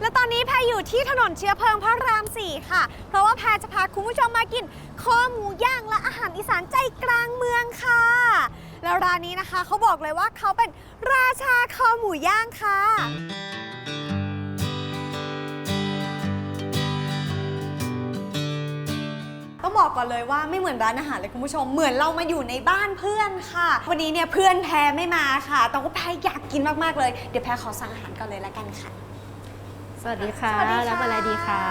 และตอนนี้แพรอยู่ที่ถนนเชื้อเพลิงพระราม 4 ค่ะ เพราะว่าแพรจะพาคุณผู้ชมมากินคอหมูย่างและอาหารอีสานใจกลางเมืองค่ะ แล้วร้านนี้นะคะเขาบอกเลยว่าเขาเป็นราชาคอหมูย่างค่ะ ต้องบอกก่อนเลยว่าไม่เหมือนร้านอาหารเลยคุณผู้ชม เหมือนเรามาอยู่ในบ้านเพื่อนค่ะ วันนี้เนี่ยเพื่อนแพรไม่มาค่ะแต่ว่าแพรอยากกินมากๆเลย เดี๋ยวแพรขอสั่งอาหารก่อนเลยละกันค่ะ สวัสดีค่ะสวัสดีค่ะ รับอะไรดีคะ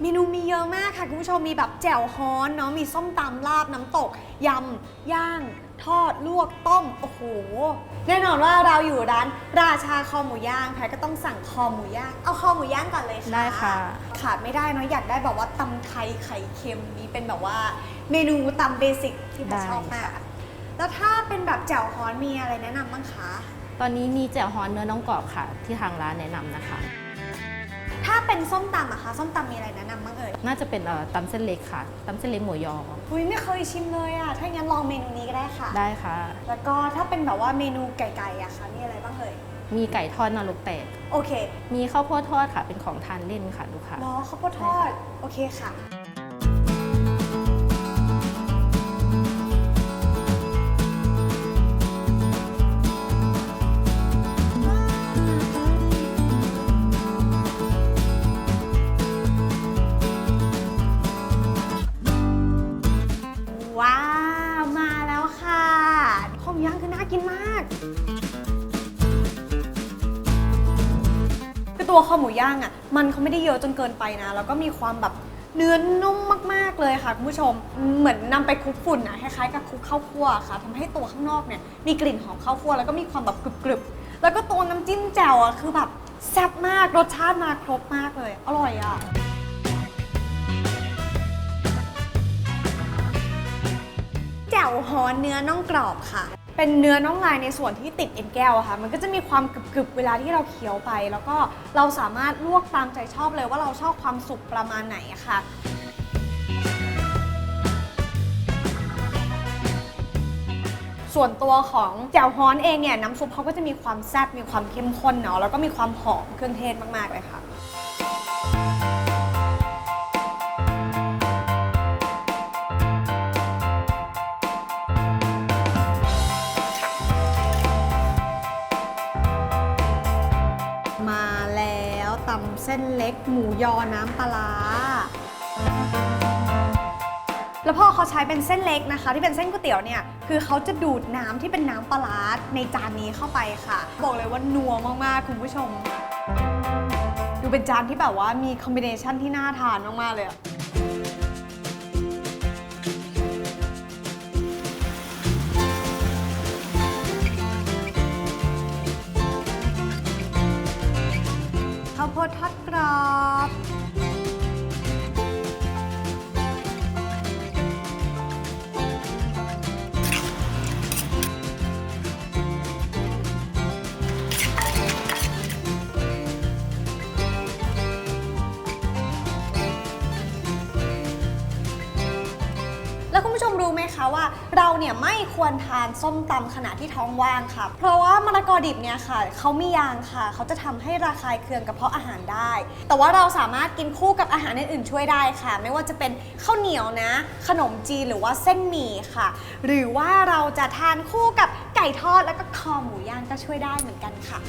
เมนูมีเยอะมากค่ะ คุณผู้ชมมีแบบแจ่วฮ้อนเนาะมีส้มตำลาบน้ำตก ยำ ย่าง ทอด ลวกต้ม โอ้โห แน่นอนว่าเราอยู่ร้านราชาคอหมูย่างแพรก็ต้องสั่งคอหมูย่าง เอาคอหมูย่างก่อนเลยค่ะ ได้ค่ะ ขาดไม่ได้เนาะอยากได้แบบว่าตำไทยไข่เค็มนี้เป็นแบบว่าเมนูตำเบสิกที่แพรได้ ชอบมากแล้วถ้าเป็นแบบแจ่วฮ้อนมีอะไรแนะนำบ้างคะ ตอนนี้มีแจ่วฮอนเนื้อน้องกรอบค่ะ ที่ทางร้านแนะนำนะคะ ถ้าเป็นส้มตำอะคะส้มตำมีอะไรแนะนำบ้างเอ่ยน่าจะเป็นเอ่อตำเส้นเล็กค่ะตำเส้นเล็กหมูยอ อุ้ยไม่เคยชิมเลยอะถ้างั้นลองเมนูนี้ก็ได้ค่ะ ได้ค่ะ แล้วก็ถ้าเป็นแบบว่าเมนูไก่ๆอะคะมีอะไรบ้างเอ่ยมีไก่ทอดนรกแตก โอเคมีข้าวโพดทอดค่ะ เป็นของทานเล่นค่ะลูกค้า รอข้าวโพดทอดโอเคค่ะ กินมากคือตัวข้าหมูย่างอะ มันเขาไม่ได้เยอะจนเกินไปนะ แล้วก็มีความแบบเนื้อนุ่มมากๆเลยค่ะคุณผู้ชม เหมือนนำไปคลุกฝุ่นอะคล้ายๆกับคลุกข้าวคั่วค่ะทำให้ตัวข้างนอกเนี่ยมีกลิ่นหอมข้าวคั่วแล้วก็มีความแบบกรึบๆ แล้วก็ตัวน้ำจิ้มแจ่วอะคือแบบแซ่บมากรสชาติมาครบมากเลย อร่อยอะแจ่วฮอนเนื้อน่องกรอบค่ะ เป็นเนื้อน่องลายในส่วนที่ติดเอ็นแก้วอะค่ะ มันก็จะมีความกรึบๆเวลาที่เราเคี้ยวไป แล้วก็เราสามารถลวกตามใจชอบเลยว่าเราชอบความสุกประมาณไหนอะค่ะ ส่วนตัวของแจ่วฮ้อนเองเนี่ยน้ำซุปเขาก็จะมีความแซ่บมีความเข้มข้นเนาะแล้วก็มีความหอมเครื่องเทศมากๆเลยค่ะ ตำเส้นเล็ก หมูยอน้ำปลาร้าแล้วพอเขาใช้เป็นเส้นเล็กนะคะ ที่เป็นเส้นก๋วยเตี๋ยวเนี่ยคือเขาจะดูดน้ำที่เป็นน้ำปลาร้าในจานนี้เข้าไปค่ะ บอกเลยว่านัวมากๆ คุณผู้ชม ดูเป็นจานที่แบบว่ามีคอมบิเนชันที่น่าทานมากๆเลยอะ พดทอ คะว่าเราเนี่ยไม่ควรทานส้มตำขณะที่ท้องว่างค่ะ เพราะว่ามะละกอดิบเนี่ยค่ะเขามียางค่ะ เขาจะทำให้ระคายเคืองกระเพาะอาหารได้ แต่ว่าเราสามารถกินคู่กับอาหารอื่นๆช่วยได้ค่ะ ไม่ว่าจะเป็นข้าวเหนียวนะ ขนมจีนหรือว่าเส้นหมี่ค่ะ หรือว่าเราจะทานคู่กับไก่ทอดแล้วก็คอหมูย่างก็ช่วยได้เหมือนกันค่ะ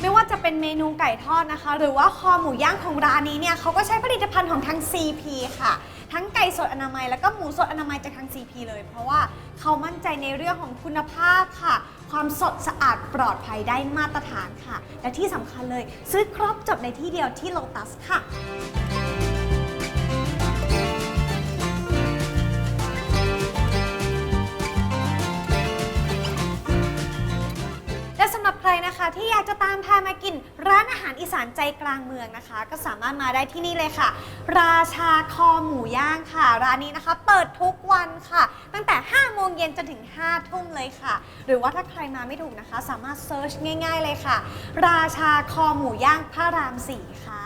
ไม่ว่าจะเป็นเมนูไก่ทอดนะคะ หรือว่าคอหมูย่างของร้านนี้เนี่ยเขาก็ใช้ผลิตภัณฑ์ของทาง CP ค่ะ ทั้งไก่สดอนามัย แล้วก็หมูสดอนามัยจากทาง CP เลย เพราะว่าเขามั่นใจในเรื่องของคุณภาพค่ะ ความสดสะอาดปลอดภัยได้มาตรฐานค่ะ และที่สำคัญเลย ซื้อครบจบในที่เดียวที่โลตัสค่ะ ที่อยากจะตามพามากิน ร้านอาหารอีสานใจกลางเมืองนะคะ ก็สามารถมาได้ที่นี่เลยค่ะ ราชาคอหมูย่างค่ะ ร้านนี้นะคะ เปิดทุกวันค่ะ ตั้งแต่ 5 โมงเย็นจนถึง 5 ทุ่มเลยค่ะ หรือว่าถ้าใครมาไม่ถูกนะคะ สามารถเซิร์ชง่าย ๆ เลยค่ะ ราชาคอหมูย่างพระราม4ค่ะ